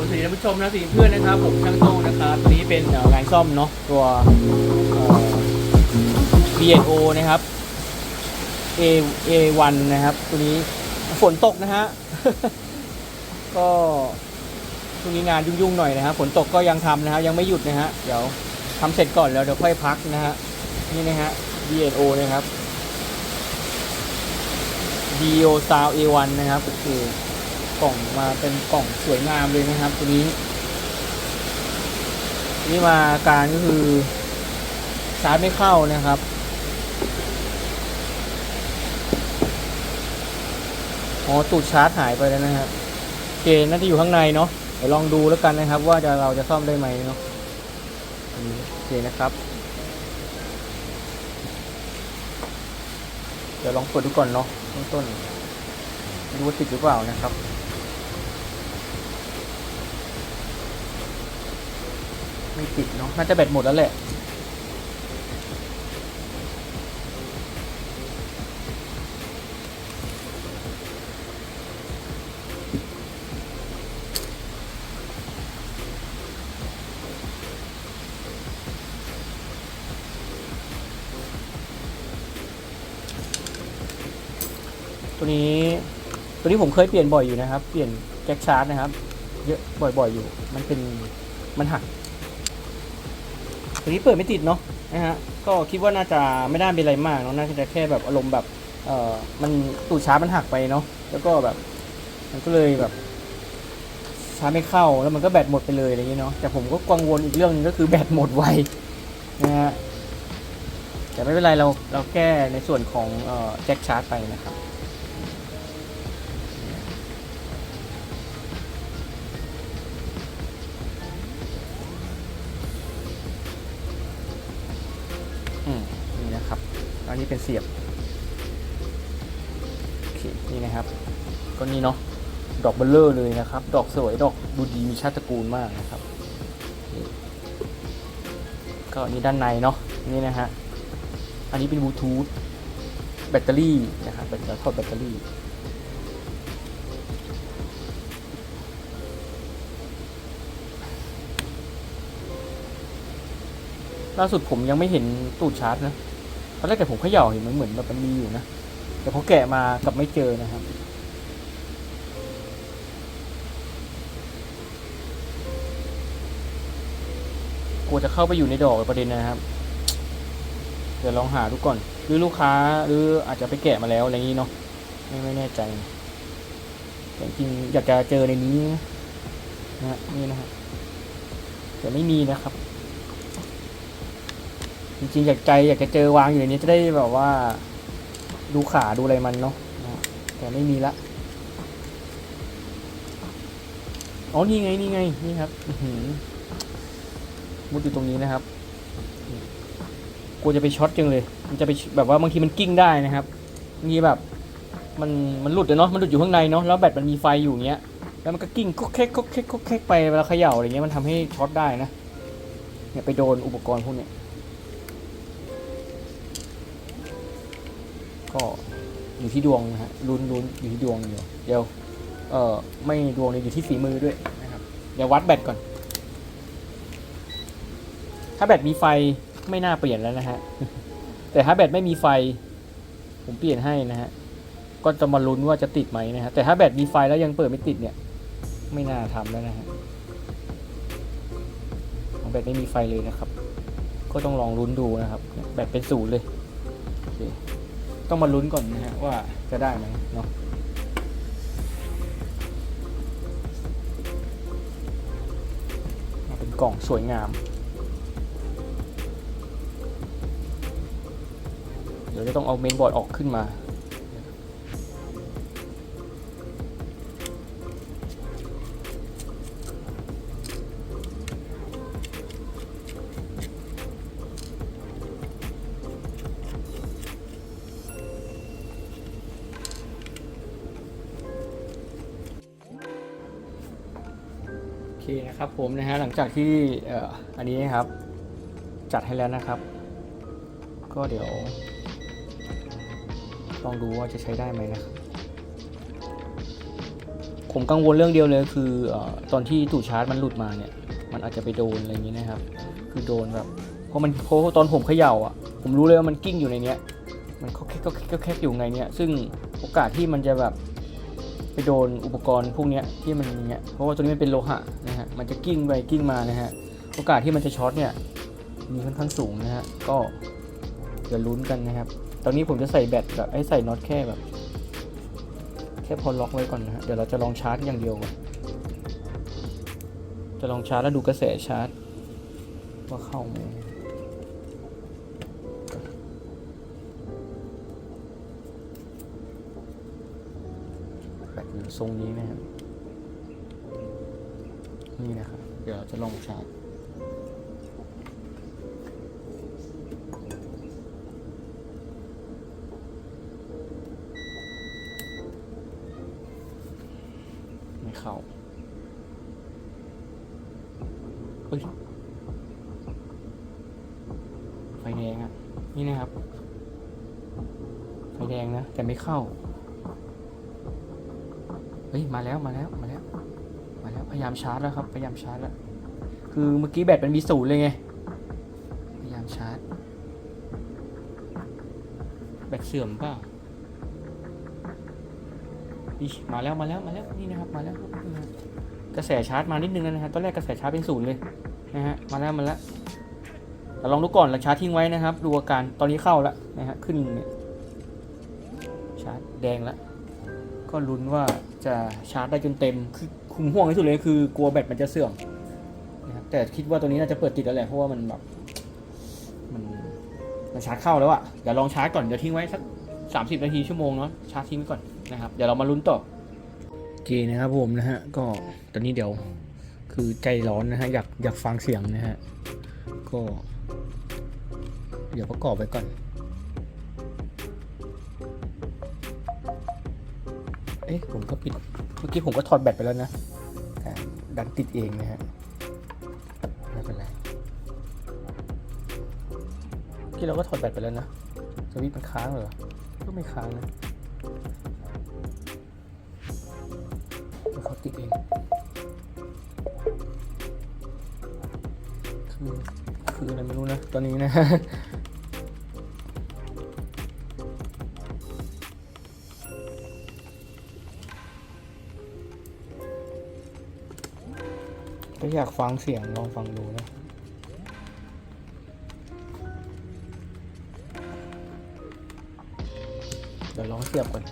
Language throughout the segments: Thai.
ผมสวัสดีท่านผู้ชมนะสวัสดีเพื่อนนะครับผมช่างโต้งนะครับตัวนี้เป็นงานซ่อมเนาะตัวเอ่อ B&O นะครับ A A1 นะครับ ตัวนี้ฝนตกนะฮะก็ช่วงนี้งานยุ่งๆหน่อยนะครับฝนตกก็ยังทำนะฮะยังไม่หยุดนะฮะเดี๋ยวทำเสร็จก่อนแล้วเดี๋ยวค่อยพักนะฮะนี่นะฮะ B&O นะครับ B&O Sound A1 นะครับโอเค กล่องมาเป็นกล่องสวยงามเลยนะครับ ตัวนี้ นี่มาการก็คือชาร์จไม่เข้านะครับอ๋อตูดชาร์จหายไปแล้วนะครับโอเคน่าจะอยู่ข้างในเนาะเดี๋ยวลองดูแล้วกันนะครับ ว่าจะเราจะซ่อมได้ไหมเนาะโอเคนะครับ เดี๋ยวลองเปิดดูก่อนเนาะเบื้องต้นดูว่าติดหรือเปล่านะครับ ไม่ติดเนาะน่าจะแบตหมดแล้วแหละตัวนี้ตัวนี้ผมเคยเปลี่ยนบ่อยอยู่นะครับ เปลี่ยนแจ็คชาร์จนะครับ เยอะบ่อยๆอยู่ มันเป็นมันหัก ตัวนี้เปิดไม่ติดเนาะนะฮะก็คิดว่าน่าจะไม่ได้เป็นอะไรมากเนาะน่าจะแค่แบบอารมณ์แบบเอ่อมันตูดชาร์จมันหักไปเนาะแล้วก็แบบ มันก็เลยแบบชาร์จไม่เข้าแล้วมันก็แบตหมดไปเลยอะไรอย่างเงี้ยเนาะแต่ผมก็กังวลอีกเรื่องหนึงก็คือแบตหมดไวนะฮะแต่ไม่เป็นไรเราเราแก้ในส่วนของเอ่อแจ็คชาร์จไปนะครับ นี้เป็นเสียบโอเคนี่นะครับ ก็นี่เนาะดอกเบลเลอร์เลยนะครับ ดอกสวยดอกดูดีมีชาติตระกูลมากนะครับก็นนี้ด้านในเนาะนี่นะฮะอันนี้เป็นบลูทูธแบตเตอรี่นะครับเป็นการทอดแบตเตอรี่ล่าสุดผมยังไม่เห็นตูดชาร์จนะ ตอนแรกแต่ผมเขย่าเห็นมันเหมือนแบบมันมีอยู่นะ แต่พอแกะมากลับไม่เจอนะครับ กลัวจะเข้าไปอยู่ในดอกประเด็นนะครับ เดี๋ยวลองหาดูก่อน หรือลูกค้าหรืออาจจะไปแกะมาแล้วอะไรอย่างนี้เนาะ ไม่ไม่แน่ใจแต่จริงๆอยากจะเจอในนี้นะฮะนี่นะฮะแต่ไม่มีนะครับ จริงๆอยากใจอยากจะเจอวางอยู่ในนี้จะได้แบบว่า ดูขาดูอะไรมันเนาะแต่ไม่มีละอ๋อ นี่ไง นี่ไง นี่ครับมุดอยู่ตรงนี้นะครับกลัวจะไปช็อตจังเลย มันจะไปแบบว่าบางทีมันกิ้งได้นะครับบางทีแบบ มันมันหลุดเลยเนาะ มันหลุดอยู่ข้างในเนาะ แล้วแบตมันมีไฟอยู่อย่างเงี้ย แล้วมันก็กิ้งก็แคกก็แคกก็แคกไปเวลาเขย่าอะไรเงี้ย มันทำให้ช็อตได้นะ เนี่ยไปโดนอุปกรณ์พวกเนี้ย ก็อยู่ที่ดวงนะฮะลุ้นลุ้นอยู่ที่ดวงเดียวเดี๋ยวเออไม่ดวงเลยอยู่ที่ฝีมือด้วยนะครับเดี๋ยววัดแบตก่อน ถ้าแบตมีไฟไม่น่าเปลี่ยนแล้วนะฮะแต่ถ้าแบตไม่มีไฟ ผมเปลี่ยนให้นะฮะก็จะมาลุ้นว่าจะติดไหมนะฮะแต่ถ้าแบตมีไฟแล้วยังเปิดไม่ติดเนี่ย ไม่น่าทำแล้วนะฮะแบตไม่มีไฟเลยนะครับ ก็ต้องลองลุ้นดูนะครับ แบตเป็นศูนย์เลยโอเค ต้องมาลุ้นก่อนนะฮะว่าจะได้ไหมเนาะเป็นกล่องสวยงาม เดี๋ยวจะต้องเอาเมนบอร์ดออกขึ้นมา ผมนะฮะหลังจากที่อ,อันนี้นะครับ จัดให้แล้วนะครับ ก็เดี๋ยว ลองดูว่าจะใช้ได้ไหมนะครับผมกังวลเรื่องเดียวเลยคืออตอนที่ถูกชาร์จมันหลุดมาเนี่ยมันอาจจะไปโดนอะไรอย่างนี้นะครับ คือโดนแบบเพราะมันเพราะตอนผมเขย่าอะ ผมรู้เลยว่ามันกิ้งอยู่ในเนี้ย มันก็แค่ก็แค่ก็แค่อยู่ในเนี้ยซึ่งโอกาสที่มันจะแบบไปโดนอุปกรณ์พวกเนี้ยที่มันอย่างเงี้ยเพราะว่าตัวนี้มันเป็นโลหะนะฮะ มันจะกิ้งไปกิ้งมานะฮะโอกาสที่มันจะช็อตเนี่ยมีค่อนข้างสูงนะฮะก็เดี๋ยวลุ้นกันนะครับ ตอนนี้ผมจะใส่แบตแบบไอ้ใส่น็อตแค่แบบแค่พอล็อกไว้ก่อนนะฮะเดี๋ยวเราจะลองชาร์จอย่างเดียวก่อนจะลองชาร์จแล้วดูกระแสชาร์จว่าเข้าไหมแบตอยู่ทรงนี้นะครับ นี่นะครับ เดี๋ยวเราจะลองชาร์จไม่เข้าเฮ้ยไฟแดงอะ นี่นะครับ ไฟแดงนะ แต่ไม่เข้า เฮ้ย มาแล้วมาแล้ว พยายามชาร์จแล้วครับ พยายามชาร์จแล้ว คือเมื่อกี้แบตมันมีศูนย์เลยไง พยายามชาร์จ แบตเสื่อมเปล่านี่มาแล้วมาแล้วมาแล้วนี่นะครับมาแล้วกระแสชาร์จมานิดนึงแล้วนะฮะตอนแรกกระแสชาร์จเป็นศูนย์เลยนะฮะมาแล้วมาแล้วเราลองดูก่อนเราชาร์จทิ้งไว้นะครับ ดูอาการตอนนี้เข้าแล้วนะฮะขึ้นเนี่ยชาร์จแดงแล้วก็ลุ้นว่าจะชาร์จได้จนเต็มคือุมห่วงที่สุดเลยคือกลัวแบตมันจะเสื่อมนะครับแต่คิดว่าตัวนี้น่าจะเปิดติดแล้วแหละเพราะว่ามันแบบมันมันชาร์จเข้าแล้วอะเดี๋ยวลองชาร์จก่อนเดี๋ยวทิ้งไว้สักสามสิบนาทีชั่วโมงเนาะชาร์จทิ้งไว้ก่อนนะครับเดี๋ยวเรามาลุ้นต่อโอเคนะครับผมนะฮะก็ตอนนี้เดี๋ยวคือใจร้อนนะฮะอยากอยากฟังเสียงนะฮะก็ เดี๋ยวประกอบไว้ก่อนเอ๊ะผมก็ปิดเมื่อกี้ผมก็ถอดแบตไปแล้วนะ ดันติดเองนะฮะไม่เป็นไรที่เราก็ถอดแบตไปแล้วนะสวิตช์มันค้างเหรอ ก็ไม่ค้างนะแล้วเขาติดเองคือคืออะไรไม่รู้นะ ตอนนี้นะ ก็อยากฟังเสียงลองฟังดูนะเดี๋ยวลองเสียบก่อน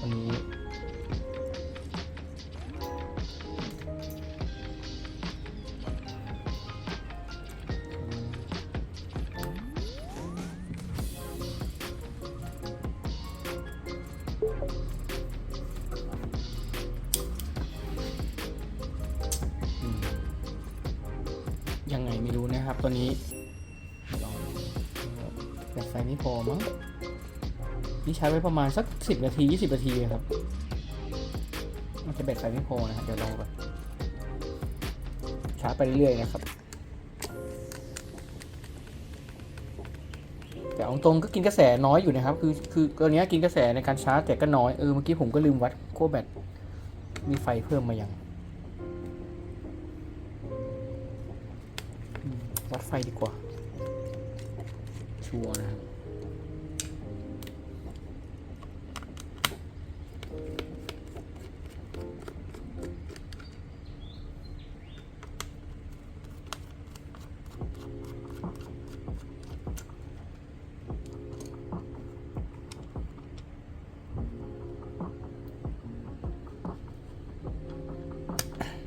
อันนี้ ไม่รู้นะครับตอนนี้ลองแบตไฟไม่พอมั้งนี่ใช้ไว้ประมาณสักสิบนาทียี่สิบนาทีครับมันจะแบตไฟไม่พอนะครับเดี๋ยวลองก่อนชาร์จไปเรื่อยๆนะครับ แต่เอาตรงก็กินกระแสน้อยอยู่นะครับ คือคือตัวนี้กินกระแสในการชาร์จแต่ก็น้อย เออเมื่อกี้ผมก็ลืมวัดขั้วแบตมีไฟเพิ่มมาอย่าง วัดไฟดีกว่า ชัวร์นะครับ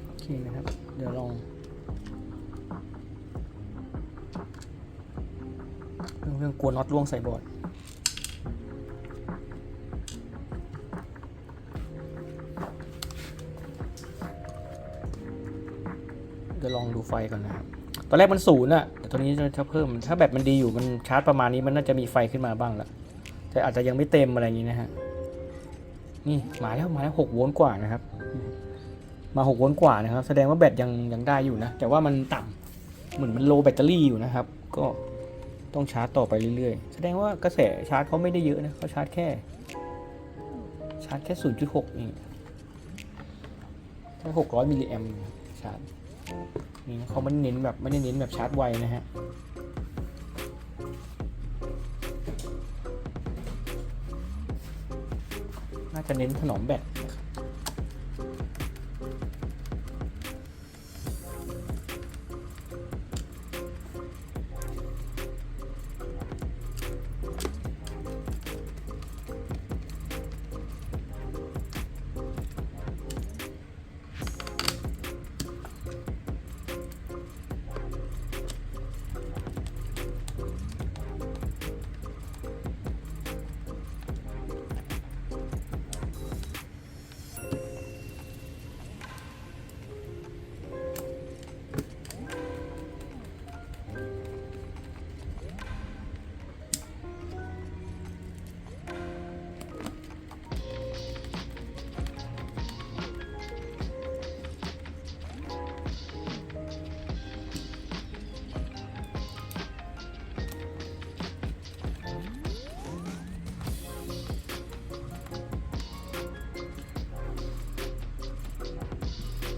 โอเคนะครับ เดี๋ยวลอง กลัวน็อตล่วงใส่บอร์ดเดี๋ยวลองดูไฟก่อนนะครับ ตอนแรกมันศูนย์อะแต่ตอนนี้ถ้าเพิ่ม ถ้าแบตมันดีอยู่มันชาร์จประมาณนี้มันน่าจะมีไฟขึ้นมาบ้างละแต่อาจจะยังไม่เต็มอะไรอย่างนี้นะฮะ นี่มาแล้วมาแล้วหกโวลต์กว่านะครับ มาหกโวลต์กว่านะครับ แสดงว่าแบตยังยังได้อยู่นะ แต่ว่ามันต่ำเหมือนมันโลแบตเตอรี่อยู่นะครับ ก็ ต้องชาร์จต่อไปเรื่อยๆ แสดงว่ากระแสชาร์จเขาไม่ได้เยอะนะเขาชาร์จแค่ ชาร์จแค่ 0.6เองแค่หกร้อยมิลลิแอมป์ชาร์จนี่เขาไม่ได้เน้นแบบไม่ได้เน้นแบบชาร์จไวนะฮะน่าจะเน้นถนอมแบตนะครับ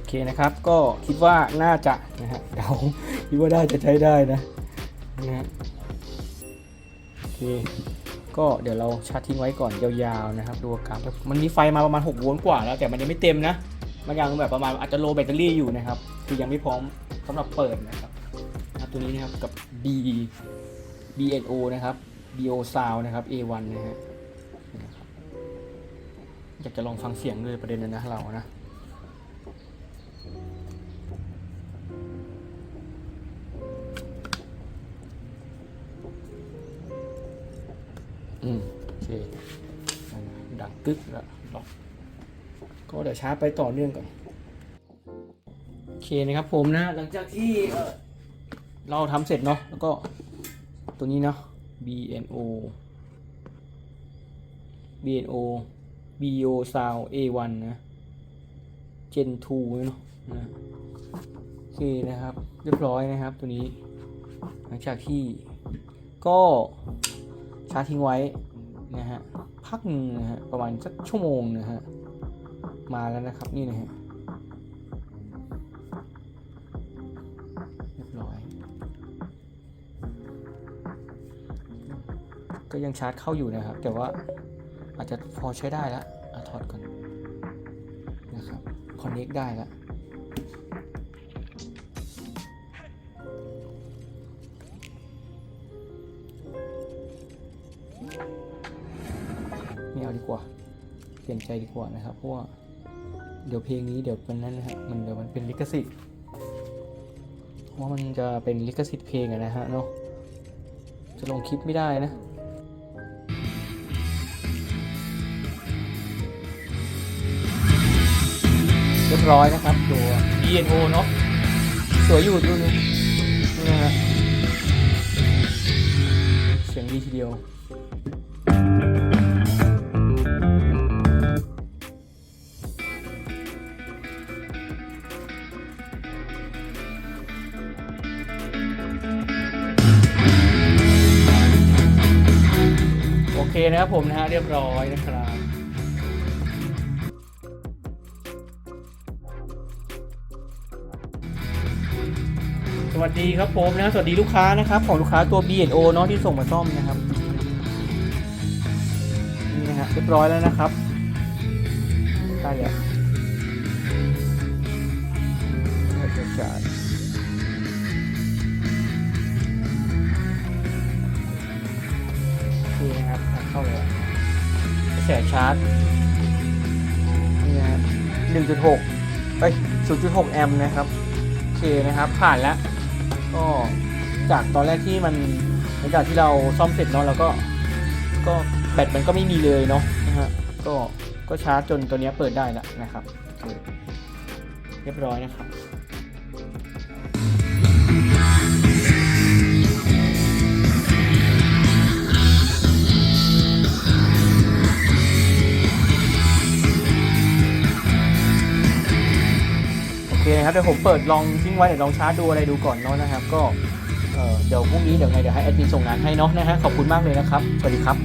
เคนะครับก็คิดว่าน่าจะนะฮะเดาคิดว่าน่าจะใช้ได้นะนะฮะโอเคก็เดี๋ยวเราชาร์จทิ้งไว้ก่อนยาวๆนะครับ ดูอาการมันมีไฟมาประมาณ6โวลต์กว่าแล้วแต่มันยังไม่เต็มนะมันยังแบบประมาณอาจจะโลแบตเตอรี่อยู่นะครับ คือยังไม่พร้อมสำหรับเปิดนะครับอะตัวนี้นะครับกับ B BNO นะครับ BO Sound นะครับ A1 นะฮะนี่นะครับอยากจะลองฟังเสียงด้วยประเด็นนั้นนะเรานะ นะดังกึกแล้วล็อกก็เดี๋ยวชาร์จไปต่อเนื่องก่อนโอเคนะครับผมนะ หลังจากที่เอ่อเราทำเสร็จเนาะแล้วก็ตัวนี้เนาะ BNO BNO BO Sound A1 นะ Gen 2เนาะนะโอเคนะครับ เรียบร้อยนะครับตัวนี้ หลังจากที่ก็ชาร์จทิ้งไว้นะฮะ พักหนึ่งนะฮะประมาณสักชั่วโมงนะฮะมาแล้วนะครับนี่นะฮะเรียบร้อย ก็ยังชาร์จเข้าอยู่นะครับ แต่ว่าอาจจะพอใช้ได้แล้วอถอดก่อนนะครับคอนเน c t ได้แล้ว ลี่ยนใจดีกว่านะครับเพราะว่าเดี๋ยวเพลงนี้เดี๋ยวเป็นนั้นนะฮะมันเดี๋ยวมันเป็นลิขสิทธิ์เพราะว่ามันจะเป็นลิขสิทธิ์เพลงอะนะฮะเนาะจะลงคลิปไม่ได้นะเรียบร้อยนะครับตัว BNO เนาะสวยอยู่ดูนี่นี่นะฮะเสียงดีทีเดียว นะครับผมนะฮะเรียบร้อยนะครับสวัสดีครับผมนะสวัสดีลูกค้านะครับของลูกค้าตัว B&O เนาะที่ส่งมาซ่อมนะครับนี่นะฮะเรียบร้อยแล้วนะครับได้แล้วจะจ่าย เข้าแล้วกระแสชาร์จนี่นะฮะ1.6เอ้ย0.6แอมป์นะครับโอเคนะครับ ผ่านแล้ว ก็จากตอนแรกที่มันหลังจากที่เราซ่อมเสร็จเนาะแล้วก็ก็แบตมันก็ไม่มีเลยเนาะนะฮะก็ก็ชาร์จจนตัวเนี้ยเปิดได้แล้วนะครับ เรียบร้อยนะครับ นะครับเดี๋ยวผมเปิดลองทิ้งไว้เดี๋ยวลองชาร์จดูอะไรดูก่อนเนาะนะครับ ก็เอ่อเดี๋ยวพรุ่งนี้เดี๋ยวไงเดี๋ยวให้แอดมินส่งงานให้เนาะนะฮะขอบคุณมากเลยนะครับสวัสดีครับ